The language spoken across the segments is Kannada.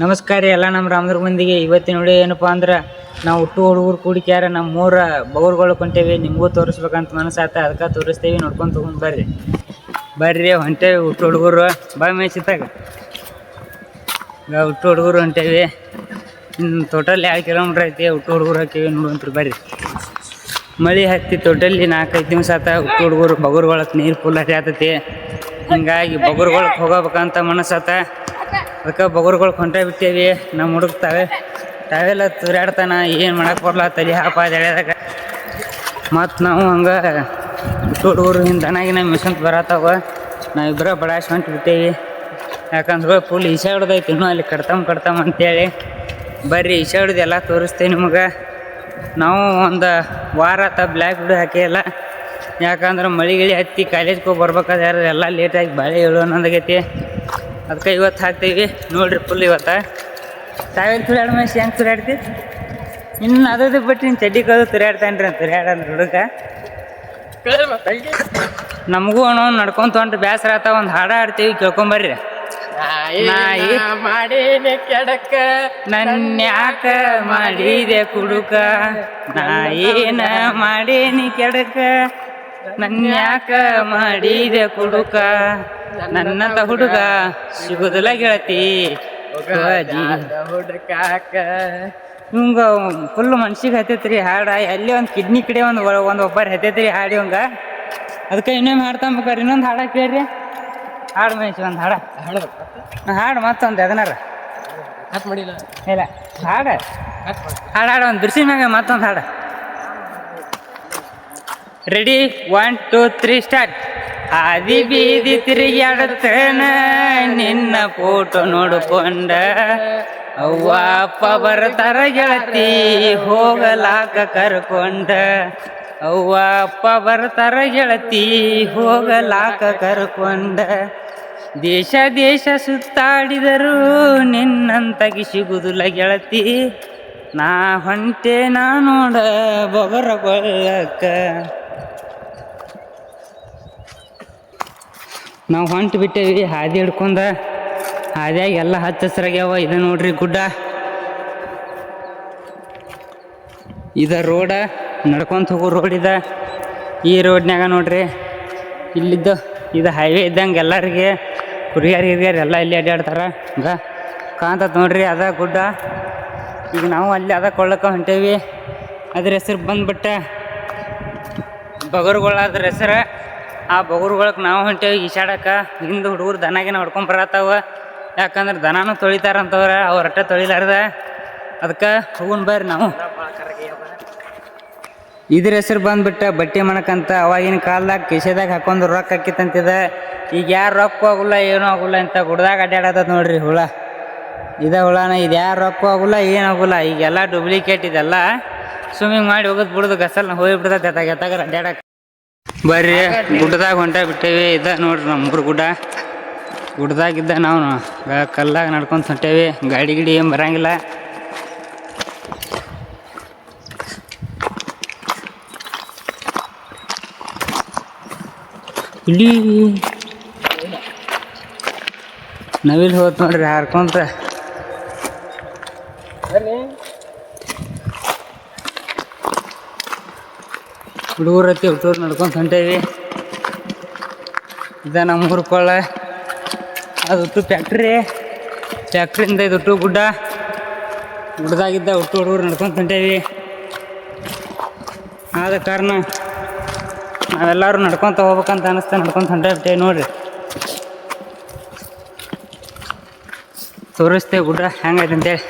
ನಮಸ್ಕಾರ ರೀ, ಎಲ್ಲ ನಮ್ಮ ರಾಮದುರ್ಗ ಮಂದಿಗೆ. ಇವತ್ತಿನ ನೋಡಿ ಏನಪ್ಪ ಅಂದ್ರೆ, ನಾವು ಹುಟ್ಟು ಹುಡುಗರು ಕೂಡಿಕ್ಯಾರ ನಮ್ಮ ಮೂರ ಬೌರ್ಗಳು ಕೊಂಟೇವಿ, ನಿಮಗೂ ತೋರಿಸ್ಬೇಕಂತ ಮನಸ್ಸಾತ, ಅದಕ್ಕೆ ತೋರಿಸ್ತೇವಿ ನೋಡ್ಕೊಂಡು ತೊಗೊಂಡು ಬರ್ರಿ. ಬರ್ರಿ, ಹೊಂಟೇವಿ ಹುಟ್ಟು ಹುಡುಗರು. ಬಾಯ್ ಈಗ ಹುಟ್ಟು ಹುಡುಗರು ಹೊಂಟೇವಿ. ಇನ್ನು ಟೋಟಲ್ ಎರಡು ಕಿಲೋಮೀಟ್ರ್ ಐತಿ ಹುಟ್ಟು ಹುಡುಗರು ಹಾಕಿವಿ ನೋಡುವಂತ್ರಿ ಬರ್ರಿ. ಮಳೆ ಹತ್ತಿ ಟೋಟಲಿ ನಾಲ್ಕೈದು ದಿವಸ ಆತ ಹುಟ್ಟು ಹುಡುಗರು ಬಗುರ್ಗೊಳಕ್ಕೆ ನೀರು ಫುಲ್ ಆತತಿ ಹಿಂಗಾಗಿ ಬಗುರ್ಗೊಳಕ್ಕೆ ಹೋಗಬೇಕಂತ ಮನಸ್ಸಾತ. ಅದಕ್ಕೆ ಬಗರ್ಗಳು ಹೊಂಟೇ ಬಿಟ್ಟೇವಿ ನಮ್ಮ ಹುಡುಕ್ತಾವೆ ತಾವೇ. ತಾವೆಲ್ಲ ತುರ್ಯಾಡ್ತಾನ ಏನು ಮಾಡಕ್ಕೆ ಬರಲ್ಲ, ತಲೆ ಹಾಪ ಅದಾಗ ಮತ್ತು ನಾವು ಹಂಗೆ ಹುಡುಗರು ಹಿಂದನಾಗಿ ನಮ್ಮ ಮಿಷನ್ ಬರತ್ತಾವ ನಾವಿಬ್ಬರ ಬಡಾಶ್ ಹೊಂಟು ಬಿಟ್ಟೇವಿ. ಯಾಕಂದ್ರೆ ಫುಲ್ ಈಶಾ ಹಿಡ್ದೈತಿ, ಇನ್ನೂ ಅಲ್ಲಿ ಕಡ್ತಮ್ ಕಡ್ತಮ್ ಅಂತೇಳಿ. ಬರ್ರಿ, ಈಶಾ ಹಿಡ್ದು ಎಲ್ಲ ತೋರಿಸ್ತೇವೆ ನಿಮಗೆ. ನಾವು ಒಂದು ವಾರ ಆತ ಬ್ಲ್ಯಾಕ್ ಬಿಡು ಹಾಕಿಲ್ಲ ಯಾಕಂದ್ರೆ ಮಳಿಗಿಳಿ ಹತ್ತಿ ಕಾಲೇಜ್ಗೆ ಹೋಗಿ ಬರ್ಬೇಕಾದ್ರೆ ಎಲ್ಲ ಲೇಟಾಗಿ ಬಾಳೆ ಹೇಳು ಅನ್ನೋದಾಗೈತಿ ಅದಕ್ಕೆ ಇವತ್ತು ಹಾಕ್ತೀವಿ. ನೋಡ್ರಿ ಫುಲ್ ಇವತ್ತು. ತಾವೇನು ತುರಾಡ ಮನುಷ್ಯ ಹೆಂಗೆ ತುರಾಡ್ತಿ ಇನ್ನು ಅದ್ರದ್ದು ಬಿಟ್ಟು ನೀನು ಚಡ್ಡಿ ಕದು ತುರಾಡ್ತಾನ್ರಿ ರೀ ತುರ್ಯಾಡಂದ್ರೆ ಹುಡುಗ. ನಮಗೂ ಅವನು ನಡ್ಕೊಂತ ಹೊಂಟು ಬೇಸರ ಆತ ಒಂದು ಹಾಡ ಆಡ್ತೀವಿ ಕೇಳ್ಕೊಂಬರ್ರಿ. ನಾಯಿ ಮಾಡೇನೆ ಕೆಡಕ ನನ್ನ ಯಾಕ ಮಾಡಿದೆ ಕುಡುಕ? ನಾ ಏನ ಮಾಡೇನಿ ಕೆಡಕ? ನನ್ನ ಯಾಕ ಮಾಡಿದೆ ಕುಡುಕ? ನನ್ನಂತ ಹುಡುಗ ಸಿಗುದಿಲ್ಲ ಗೆಳತಿ. ಹುಡುಕಾಕ ಹುಡ್ರ ಕಾಕ ಹಿಂಗ ಫುಲ್ ಮನ್ಸಿಗೆ ಹತ್ತೈತ್ರಿ ಹಾಡ. ಎಲ್ಲಿ ಒಂದು ಕಿಡ್ನಿ ಕಡೆ ಒಂದು ಒಂದು ಒಬ್ಬರು ಹತ್ತೈತ್ರಿ ಹಾಡಿ ಹಂಗ. ಅದಕ್ಕೆ ಇನ್ನೊಮ್ಮೆ ಹಾಡ್ತಾಂಬೇಕಾರೆ ಇನ್ನೊಂದು ಹಾಡ ಕೇಳ್ರಿ. ಹಾಡು ಮನುಷ್ಯ ಒಂದು ಹಾಡ. ಹಾಡು. ಮತ್ತೊಂದು ಎದನಾರ? ಕಟ್ ಮಾಡಿಲ್ಲ. ಇಲ್ಲ. ಹಾಡ. ಹಾಡು ಹಾಡು ಒಂದು ಬಿರ್ಸಿ ಮ್ಯಾಗ ಮತ್ತೊಂದು ಹಾಡು. Ready one two three start ಆದಿ ಬೀದಿ ತಿರುಗಾಡುತ್ತೇನ ನಿನ್ನ ಫೋಟೋ ನೋಡ್ಕೊಂಡ ಅವ್ವ ಅಪ್ಪ ಬರ್ತಾರ ಗೆಳತಿ ಹೋಗಲಾಕ ಕರ್ಕೊಂಡ ಅವ್ವ ಅಪ್ಪ ಬರ್ತಾರ ಗೆಳತಿ ಹೋಗಲಾಕ ಕರ್ಕೊಂಡ ದೇಶ ದೇಶ ಸುತ್ತಾಡಿದರು ನಿನ್ನಂತಗಿ ಸಿಗುದಿಲ್ಲ ಗೆಳತಿ ನಾ ಹೊಂಟೆ ನಾ ನೋಡ ಬೊಗರಗೊಳ್ಳಕ ನಾವು ಹೊಂಟು ಬಿಟ್ಟೇವಿ, ಹಾದಿ ಹಿಡ್ಕೊಂಡ ಹಾದಿಯಾಗಿ ಎಲ್ಲ ಹಚ್ಚ ಹಸಿರಾಗ್ಯಾವ. ಇದು ನೋಡ್ರಿ ಗುಡ್ಡ. ಇದ ರೋಡ, ನಡ್ಕೊಂತ ಹೋಗೋ ರೋಡ್ ಇದ. ಈ ರೋಡ್ನ್ಯಾಗ ನೋಡ್ರಿ, ಇಲ್ಲಿದ್ದ ಇದು ಹೈವೇ ಇದ್ದಂಗೆ ಎಲ್ಲರಿಗೆ, ಹುಡುಗಿಯರ್ ಹಿರಿಯರು ಎಲ್ಲ ಇಲ್ಲಿ ಅಡ್ಡಾಡ್ತಾರೆ ಹಂಗ ಕಾಂತ ನೋಡ್ರಿ, ಅದ ಗುಡ್ಡ. ಈಗ ನಾವು ಅಲ್ಲಿ ಅದ ಕೊಳ್ಳಕ್ಕೆ ಹೊಂಟೇವಿ. ಅದ್ರ ಹೆಸರು ಬಂದ್ಬಿಟ್ಟ ಬಗರುಗಳಾದ್ರ ಹೆಸರು. ಆ ಬಗುರುಗಳಕ್ಕೆ ನಾವು ಹೊಂಟೇವಿ ಈಶಾಡಕ್ಕೆ ಹಿಂದೆ ಹುಡುಗರು ದನಾಗಿನ ಹೊಡ್ಕೊಂಡು ಬರತ್ತಾವ. ಯಾಕಂದ್ರೆ ದನಾನು ತೊಳಿತಾರಂತವ್ರ ಅವ್ರ ಅಟ್ಟ ತೊಳಿಲಾರ್ದ. ಅದಕ್ಕೆ ಹೋಗುನ್ ಬರ್ರಿ ನಾವು. ಇದ್ರ ಹೆಸರು ಬಂದ್ಬಿಟ್ಟ ಬಟ್ಟೆ ಮಣಕಂತ ಅವಾಗಿನ ಕಾಲದಾಗ ಕಿಶೆದಾಗ ಹಾಕೊಂಡು ರೊಕ್ಕ ಹಾಕಿತ್ತಂತಿದ. ಈಗ ಯಾರು ರೊಕ್ಕ ಆಗುಲ್ಲ, ಏನೂ ಆಗುಲ್ಲ ಅಂತ ಗುಡ್ದಾಗ ಅಡ್ಡಾಡತ್ತದ ನೋಡ್ರಿ ಹುಳ. ಇದ ಹುಳನ, ಇದು ಯಾರು ರೊಕ್ಕ ಆಗುಲ್ಲ ಏನಾಗುಲ್ಲ ಈಗೆಲ್ಲ ಡೂಪ್ಲಿಕೇಟ್ ಇದೆಲ್ಲ. ಸ್ವಿಮ್ಮಿಂಗ್ ಮಾಡಿ ಹೋಗೋದು ಬಿಡೋದು ಗಸಲ್ನ ಹೋಗಿ ಬಿಡ್ತದೆ ಎತ್ತಾಗ ಅಡ್ಡಾಡಕ್ಕೆ ಬರ್ರಿ, ಗುಡ್ಡದಾಗ ಹೊಂಟ ಬಿಟ್ಟೇವಿ ಇದ್ದ ನೋಡ್ರಿ ನಮ್ಮ ಮೂರು ಗುಡ್ಡ ಗುಡ್ಡದಾಗಿದ್ದ ನಾವು ಕಲ್ಲಾಗ ನಡ್ಕೊಂತ ಹೊಂಟೇವಿ, ಗಾಡಿ ಗಿಡಿ ಏನು ಬರಂಗಿಲ್ಲ. ಇಲ್ಲಿ. ನವಿಲ್ ಹೋತ್ ನೋಡ್ರಿ, ಹಾರ್ಕೊಂತ. ಹುಡುಗರು ಹತ್ತಿ ಹುಟ್ಟೂರು ನಡ್ಕೊಂಡು ಹೊಂಟೇವಿ ಇದ ನಮ್ಮ ಊರು ಕೊಳ್ಳ. ಅದು ಹುಟ್ಟು ಫ್ಯಾಕ್ಟ್ರಿ ಫ್ಯಾಕ್ಟ್ರಿಯಿಂದ ಇದು ಹುಟ್ಟು ಗುಡ್ಡ. ಗುಡ್ಡದಾಗಿದ್ದ ಹುಟ್ಟು ಹುಡುಗರು ನಡ್ಕೊಂಡು ಹೊಂಟೇವಿ ಆದ ಕಾರಣ ನಾವೆಲ್ಲರೂ ನಡ್ಕೊಂತ ಹೋಗ್ಬೇಕಂತ ಅನಿಸ್ತಾ ನಡ್ಕೊಂತ ಹೊಂಟೇವಿ ನೋಡ್ರಿ. ತೋರಿಸ್ತೇವೆ ಗುಡ್ಡ ಹೆಂಗೈತೆ ಅಂತೇಳಿ.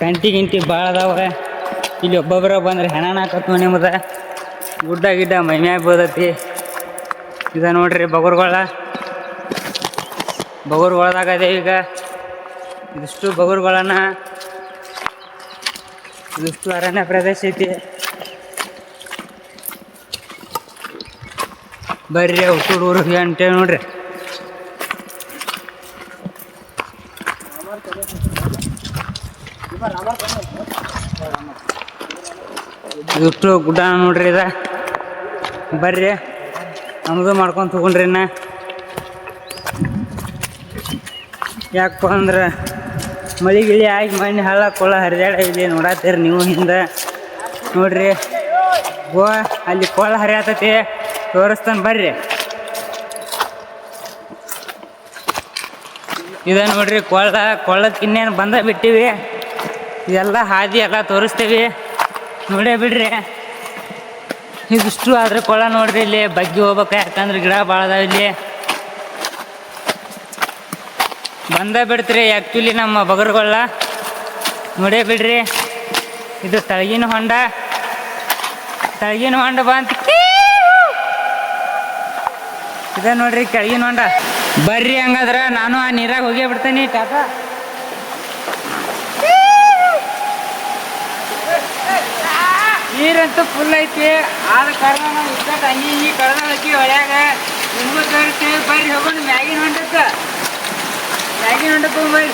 ಕಂಟಿ ಗಿಂಟಿ ಭಾಳ ಅದಾವ ಇಲ್ಲಿ ಒಬ್ಬೊಬ್ಬರ ಬಂದ್ರೆ ಹೆಣ ಹಾಕತ್ ನಿಮ್ದು. ಗುಡ್ಡ ಗಿಡ್ಡ ಮೈಮ್ಯಾಗ ಬೋದತಿ ಇದ ನೋಡ್ರಿ ಬಗುರ್ಗೊಳ. ಬಗುರ್ಗೊಳದಾಗದೆ ಈಗ. ಇದಿಷ್ಟು ಬಗುರ್ಗೊಳನ. ಇದಿಷ್ಟು ಅರಣ್ಯ ಪ್ರದೇಶ ಐತಿ. ಬರ್ರಿ ಹುಟ್ಟೂರು ಅಂತೇಳಿ ನೋಡ್ರಿ. ಇದಿಷ್ಟು ಗುಡ್ಡ ನೋಡ್ರಿ ಇದ. ಬರ್ರಿ. ನಮ್ದು ಮಾಡ್ಕೊಂಡು ತಗೊಂಡ್ರಿ ಇನ್ನ. ಯಾಕಪ್ಪ ಅಂದ್ರೆ ಮಳೆ ಗಿಳಿ ಆಗಿ ಮಣ್ಣು ಹಳ್ಳ ಕೊಳ್ಳ ಇಲ್ಲಿ ನೋಡತ್ತೀರಿ ನೀವು ಹಿಂದೆ. ನೋಡ್ರಿ. ಓ, ಅಲ್ಲಿ ಕೊಳ್ಳ ಹರಿಯಾತತಿ. ತೋರಿಸ್ತಾನೆ ಬರ್ರಿ. ಇದ ನೋಡ್ರಿ ಕೊಳ್ಳ ಕೊಳ್ಳಕ್ಕೆ ಇನ್ನೇನು ಬಂದ ಬಿಟ್ಟಿವಿ. ಇದೆಲ್ಲ ಹಾದಿ ಎಲ್ಲ ತೋರಿಸ್ತೀವಿ. ನೋಡೇ ಬಿಡ್ರಿ. ಇದಿಷ್ಟು ಆದ್ರೆ ಕೊಳ ನೋಡ್ರಿ ಇಲ್ಲಿ, ಬಗ್ಗಿ ಹೋಗ್ಬೇಕು ಯಾಕಂದ್ರೆ ಗಿಡ ಭಾಳ ಅದಾವ ಇಲ್ಲಿ. ಬಂದ ಬಿಡ್ತ್ರಿ ಆ್ಯಕ್ಚುಲಿ ನಮ್ಮ ಬಗರ್ಗೊಳ್ಳ. ನೋಡೇ ಬಿಡ್ರಿ. ಇದು ತಳಗಿನ ಹೊಂಡ. ತಳಗಿನ ಹೊಂಡ ಬಂತ. ಇದ ನೋಡ್ರಿ ಕೆಳಗಿನ ಹೊಂಡ. ಬರ್ರಿ ಹಂಗಾದ್ರ ನಾನು ಆ ನೀರಾಗ ಹೋಗೇ ಬಿಡ್ತೇನೆ, ಟಾಟಾ. ನೀರಂತೂ ಫುಲ್ ಐತಿ. ಆದ ಕಾರಣ ನಾವು ಇದ್ದಕ್ಕೆ ಹಂಗೆ ಹಿಂಗೆ ಕಳೆದಳಕ್ಕಿ ಹೊಳ್ಯಾಗ ನಿಮಗೂ ತೋರಿಸ್ತೀವಿ ಬರ್ರಿ ಹೋಗೋಣ ಮ್ಯಾಗಿನ ಹೊಂಡಕ್ಕೆ. ಮ್ಯಾಗಿನ ಹೊಂಡಕ್ಕೆ ಬರ್ರಿ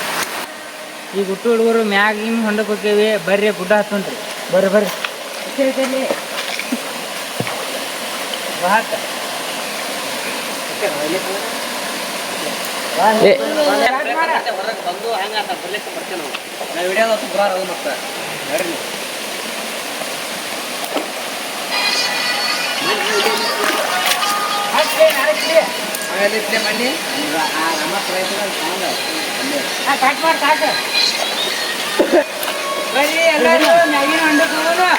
ಈ ಗುಟ್ಟು ಹುಡುಗರು ಮ್ಯಾಗಿನ ಹೊಂಡಕ್ಕೆ ಹೋಗ್ತೇವಿ ಬರ್ರಿ ಗುಡ್ಡ ಹತ್ತೊಂಡ್ರಿ ಬರ್ರಿ ಬರ್ರಿ. ಹೇಳ್ತೇನೆ ವಾಹಕ ಸಾಕು ಮಾಡಿ ಮತ್ತೆ ಬರ್ರಿ એટલે મને આ રમત પ્રયત્ન સાંભળો આ કાટ માર કાટ ભાઈ એલાડો નાગી નો અંડો કરો ના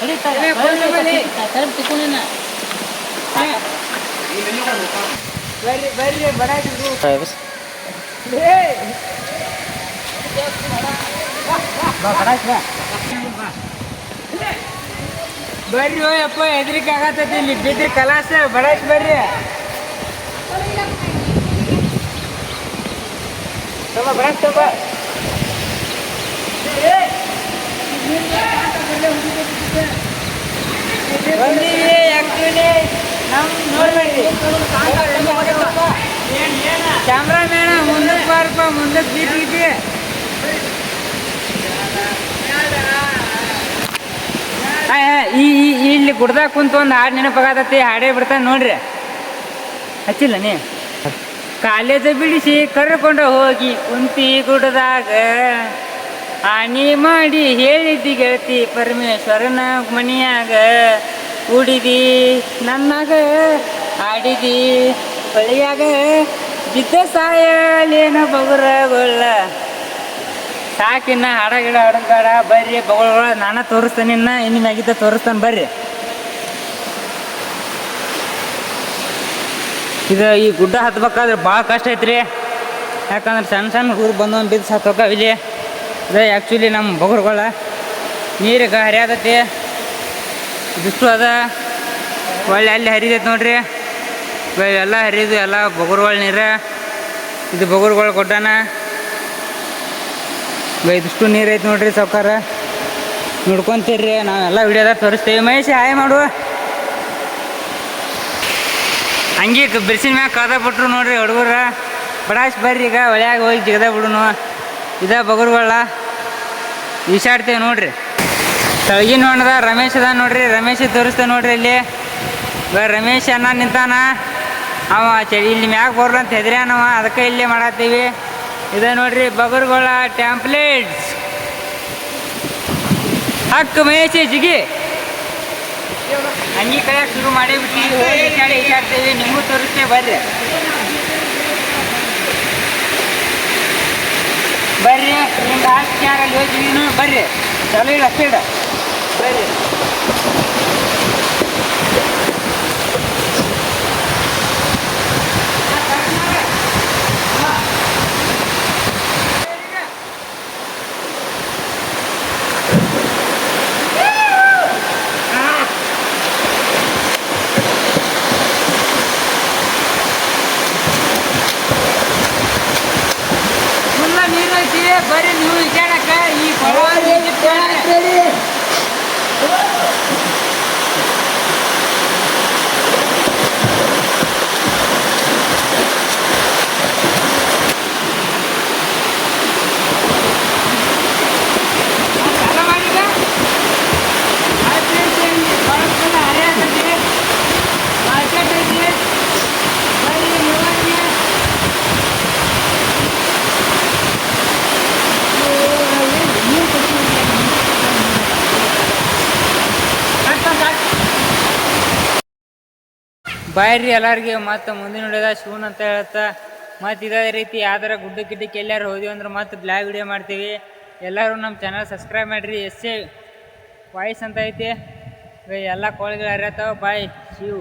અરે તારે ફોન નંબર લે. તારે ટીકોને ના હા એ લેનો કો બરે બરે બડા જુ હા બસ લે બકરા છે ಬರ್ರಿ ಅಪ್ಪ ಹೆದ್ರಿಕೆ ಆಗತ್ತೈತಿ ಇಲ್ಲಿ ಬಿದ್ರಿ ಕಲಾಸ ಬಡಾಯ್ಸ್ ಬರ್ರಿ ತಗೋ ಬಡಾಯ್ಸ್ ತಗೋ ಬಂದೀವಿ ಆಕ್ಚುಲಿ ನಮ್ ನೋಡ್ಬೇಡ್ರಿ ಕ್ಯಾಮ್ರಾಮ್ಯಾನ ಮುಂದಕ್ಕೆ ಬಾರಪ್ಪ ಮುಂದಕ್ಕೆ ಬೀದಿಗೆ ಈ ಇಲ್ಲಿ ಗುಡ್ದಾಗ ಕುಂತು ಒಂದು ಹಾಡು ನೆನಪಾಗತ್ತೆ, ಹಾಡೇ ಬಿಡ್ತಾನೆ ನೋಡ್ರಿ. ಹಚ್ಚಿಲ್ಲ ನೀ? ಕಾಲೇಜ ಬಿಡಿಸಿ ಕರ್ಕೊಂಡು ಹೋಗಿ ಕುಂತಿ ಗುಡ್ದಾಗ. ಹಾನಿ ಮಾಡಿ ಹೇಳಿದ್ದಿ ಗೆಳತಿ ಪರಮೇಶ್ವರನ ಮನಿಯಾಗ. ಉಡಿದಿ ನನ್ನಾಗ, ಆಡಿದಿ ಹೊಳಿಯಾಗ ಬಿದ್ದ ಸಾಯಲೇನ ಬಗುರಗೊಳ್ಳ. ಸಾಕಿನ್ನ ಹಾಡ ಗಿಡ ಹಾಡಂಗಾಡ, ಬರ್ರಿ ಬಗಳ ನಾನ ತೋರಿಸ್ತೇನೆ ಇನ್ನ ಇನ್ನು ಮ್ಯಾಗಿದ್ದ ತೋರಿಸ್ತಾನೆ, ಬರ್ರಿ. ಇದು ಈ ಗುಡ್ಡ ಹತ್ಬೇಕಾದ್ರೆ ಭಾಳ ಕಷ್ಟ ಐತ್ರಿ. ಯಾಕಂದ್ರೆ ಸಣ್ಣ ಸಣ್ಣ ಹುಡುಗರು ಬಂದು ಬಿದ್ದು ಸತ್ತೋಕಾವ ಇಲ್ಲಿ. ಇದು ಆ್ಯಕ್ಚುಲಿ ನಮ್ಮ ಬಗುರುಗಳ ನೀರಿಗೆ ಹರಿಯಾದತಿ. ಇದಿಷ್ಟು ಅದ. ಒಳ್ಳೆ ಅಲ್ಲಿ ಹರಿದೈತೆ ನೋಡ್ರಿ. ಎಲ್ಲ ಹರಿದು ಎಲ್ಲ ಬಗುರುಗಳ ನೀರ. ಇದು ಬಗುರುಗಳ ಗುಡ್ಡನ. ಇದಿಷ್ಟು ನೀರು ಐತೆ ನೋಡ್ರಿ ಸಾವ್ಕಾರ. ನೋಡ್ಕೊಂತೀರಿ ನಾವೆಲ್ಲ ವಿಡಿಯೋದಾಗ ತೋರಿಸ್ತೇವೆ. ಮಹೇಶ್, ಹಾಯ್ ಮಾಡುವ ಹಂಗೆ ಬಿರ್ಸಿನ ಮ್ಯಾಗ ಕದ ಬಿಟ್ರು ನೋಡ್ರಿ ಹುಡುಗರ. ಬಡಾಶ್ ಬರ್ರಿ ಈಗ ಒಳ್ಯಾಗ ಹೋಗಿ ಜಿಗದ ಬಿಡುನು. ಇದ ಬಗುರ್ಗಳ ಈಶಾಡ್ತೇವೆ ನೋಡ್ರಿ. ತಳಗಿನ ಹೊಂಡದ ರಮೇಶ್ ಅದ ನೋಡ್ರಿ. ರಮೇಶ್ ತೋರಿಸ್ತೇವೆ ನೋಡ್ರಿ ಇಲ್ಲಿ. ಇವಾಗ ರಮೇಶ್ ಅಣ್ಣ ನಿಂತಾನ. ಅವ ಚಳಿ ಇಲ್ಲಿ ಮ್ಯಾಗ ಬರ್ಲಂತ ಹೆದ್ರ್ಯಾನವ. ಅದಕ್ಕೆ ಇಲ್ಲೇ ಮಾಡತ್ತೀವಿ. ಇದ ನೋಡ್ರಿ ಬಗರ್ಗೋಳ ಟ್ಯಾಂಪ್ಲೇಟ್ಸ್ ಹಕ್ಕು ಮಹೇಶ್ ಜಿಗಿ. ಹಂಗಿ ಕಡೆ ಶುರು ಮಾಡಿ ಬಿಟ್ಟಿವಿ ಹೋಗಿ ಈಚಾಡಿ ಈಚಾಡ್ತೇವೆ ನಿಮಗೂ ತೋರಿಸ್ತೇವೆ ಬರ್ರಿ. ಬರ್ರಿ ನಿಮ್ಗೆ ಆಸ್ತಿ ಯಾರಲ್ಲಿ ನೀವು ಬರ್ರಿ. ಚಲೋ ಇಲ್ಲ ಇಡ. ಬರ್ರಿ. ನೀರು ಐತಿ ಬರ್ರಿ ನೀವು ಈಜಾಡಕ ಈ ಕೊಳ ಚಾಲ ಮಾಡಿಗ ಆಯ್ತು ಕೊಳಕ್ಕೆಲ್ಲ ಹರಿಯಾಕತ್ತಿ ಮಾರ್ಕೆಟ್ ಐತಿ ಬರ್ರಿ ನೀವು ಬಾಯ್ರಿ ಎಲ್ಲರಿಗೆ ಮತ್ತು ಮುಂದಿನ ಹಿಡಿದ ಶೂನ್ ಅಂತ ಹೇಳ್ತಾ ಮತ್ತು ಇದೇ ರೀತಿ ಯಾವ್ದಾರ ಗುಡ್ಡ ಗಿಡ್ಡಕ್ಕೆ ಎಲ್ಲಾರು ಹೋದ್ವಿ ಅಂದ್ರೆ ಮತ್ತೆ ಬ್ಲಾಗ್ ವಿಡಿಯೋ ಮಾಡ್ತೀವಿ. ಎಲ್ಲರೂ ನಮ್ಮ ಚಾನಲ್ ಸಬ್ಸ್ಕ್ರೈಬ್ ಮಾಡಿರಿ. ಎಸ್ ಎ ವಾಯ್ಸ್ ಅಂತ ಐತಿ. ಎಲ್ಲ ಕೋಳಿಗಳು ಹರಿಯತ್ತಾವ ಬಾಯ್ ಶಿವ್